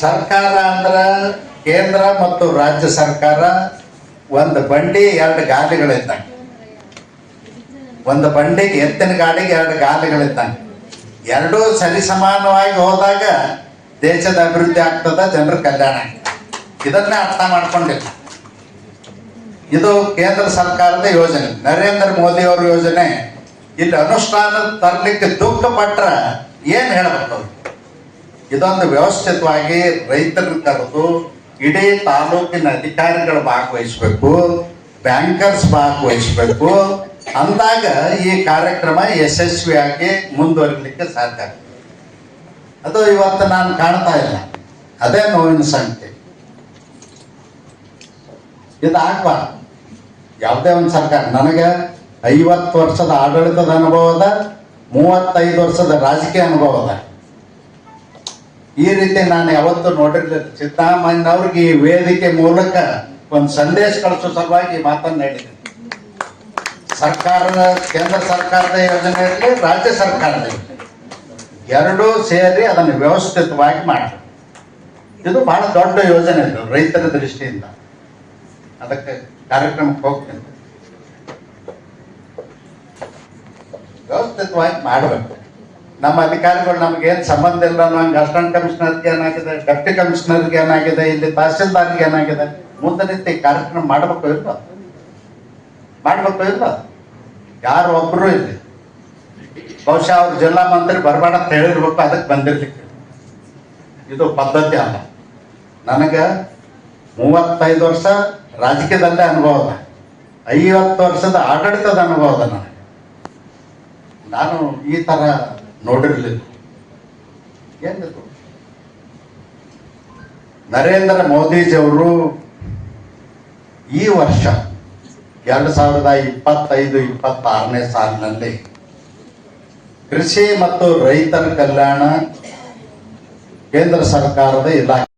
ಸರ್ಕಾರ ಅಂದ್ರ ಕೇಂದ್ರ ಮತ್ತು ರಾಜ್ಯ ಸರ್ಕಾರ ಒಂದು ಬಂಡಿ, ಎರಡು ಗಾಲಿಗಳಿದ್ದಂಗೆ ಒಂದು ಬಂಡಿಗೆ ಎತ್ತಿನ ಗಾಡಿಗೆ ಎರಡು ಗಾಲಿಗಳಿದ್ದಂಗೆ ಎರಡೂ ಸರಿಸಮಾನವಾಗಿ ಹೋದಾಗ ದೇಶದ ಅಭಿವೃದ್ಧಿ ಆಗ್ತದ, ಜನರ ಕಲ್ಯಾಣ ಇದನ್ನೇ ಅರ್ಥ ಮಾಡ್ಕೊಂಡಿಲ್ಲ. ಇದು ಕೇಂದ್ರ ಸರ್ಕಾರದ ಯೋಜನೆ. ನರೇಂದ್ರ ಮೋದಿ ಅವರ ಯೋಜನೆ. ಇಲ್ಲಿ ಅನುಷ್ಠಾನ ತರಲಿಕ್ಕೆ ದುಃಖ ಪಟ್ರ ಏನ್ ಹೇಳ್ಬೇಕು? ಇದೊಂದು ವ್ಯವಸ್ಥಿತವಾಗಿ ರೈತರನ್ನ ಕರೆದು ಇಡೀ ತಾಲೂಕಿನ ಅಧಿಕಾರಿಗಳು ಭಾಗವಹಿಸಬೇಕು ಬ್ಯಾಂಕರ್ಸ್ ಭಾಗವಹಿಸ್ಬೇಕು. ಅಂದಾಗ ಈ ಕಾರ್ಯಕ್ರಮ ಯಶಸ್ವಿಯಾಗಿ ಮುಂದುವರಿಲಿಕ್ಕೆ ಸಾಧ್ಯ ಆಗ್ತದೆ. ಅದು ಇವತ್ತು ನಾನು ಕಾಣ್ತಾ ಇಲ್ಲ. ಅದೇ ನೋವಿನ ಸಂಖ್ಯೆ. ಇದು ಆಗ್ಬಾರ್ದು ಯಾವುದೇ ಒಂದು ಸರ್ಕಾರ, ನನಗೆ ಐವತ್ತು ವರ್ಷದ ಆಡಳಿತದ ಅನುಭವ ಅದ, ಮೂವತ್ತೈದು ವರ್ಷದ ರಾಜಕೀಯ ಅನುಭವ ಅದ. ಈ ರೀತಿ ನಾನು ಯಾವತ್ತೂ ನೋಡಿರ್ಲಿಲ್ಲ. ಸಿದ್ದರಾಮಯ್ಯನವ್ರಿಗೆ ಈ ವೇದಿಕೆ ಮೂಲಕ ಒಂದು ಸಂದೇಶ ಕಳಿಸೋ ಸಲುವಾಗಿ ಮಾತನ್ನ ಹೇಳಿದೆ ಸರ್ಕಾರದ, ಕೇಂದ್ರ ಸರ್ಕಾರದ ಯೋಜನೆ ಇರಲಿ ರಾಜ್ಯ ಸರ್ಕಾರದ ಎರಡೂ ಸೇರಿ ಅದನ್ನು ವ್ಯವಸ್ಥಿತವಾಗಿ ಮಾಡಿ ಇದು ಬಹಳ ದೊಡ್ಡ ಯೋಜನೆ ಇದು ರೈತರ ದೃಷ್ಟಿಯಿಂದ. ಅದಕ್ಕೆ ಕಾರ್ಯಕ್ರಮಕ್ಕೆ ಹೋಗ್ತೇನೆ. ವ್ಯವಸ್ಥಿತವಾಗಿ ಮಾಡಬೇಕು. ನಮ್ಮ ಅಧಿಕಾರಿಗಳು ನಮ್ಗೇನು ಸಂಬಂಧ ಇಲ್ಲ ಅನ್ನೋಂಗೆ ಅಸಿಸ್ಟೆಂಟ್ ಕಮಿಷನರ್ಗೆ ಏನಾಗಿದೆ ಡೆಪ್ಟಿ ಕಮಿಷನರ್ಗೆ ಏನಾಗಿದೆ, ಇಲ್ಲಿ ತಹಸೀಲ್ದಾರ್ಗೆ ಏನಾಗಿದೆ? ಮುಂದೆ ರೀತಿ ಕಾರ್ಯಕ್ರಮ ಮಾಡಬೇಕು ಇಲ್ಲ ಮಾಡಬೇಕು ಇಲ್ಲ ಯಾರು ಒಬ್ರು ಇಲ್ಲಿ. ಬಹುಶಃ ಅವ್ರ ಜಿಲ್ಲಾ ಮಂತ್ರಿ ಬರಬೇಡ ಅಂತ ಹೇಳಿರ್ಬೇಕು, ಅದಕ್ಕೆ ಬಂದಿರ್ಲಿಕ್ಕೆ. ಇದು ಪದ್ಧತಿ ಅಲ್ಲ. ನನಗೆ ಮೂವತ್ತೈದು ವರ್ಷ ರಾಜಕೀಯದಲ್ಲೇ ಅನುಭವ ಅದ. ಐವತ್ತು ವರ್ಷದ ಆಡಳಿತದ ಅನುಭವ ಅದ ನನಗೆ. ನಾನು ಈ ಥರ ನೋಡಿರ್ಲಿಲ್ಲ ನರೇಂದ್ರ ಮೋದಿಜಿಯವರು ಈ ವರ್ಷ ಎರಡು ಸಾವಿರದ ಇಪ್ಪತ್ತೈದು, ಇಪ್ಪತ್ತಾರನೇ ಸಾಲಿನಲ್ಲಿ ಕೃಷಿ ಮತ್ತು ರೈತರ ಕಲ್ಯಾಣ ಕೇಂದ್ರ ಸರ್ಕಾರದ ಇಲಾಖೆ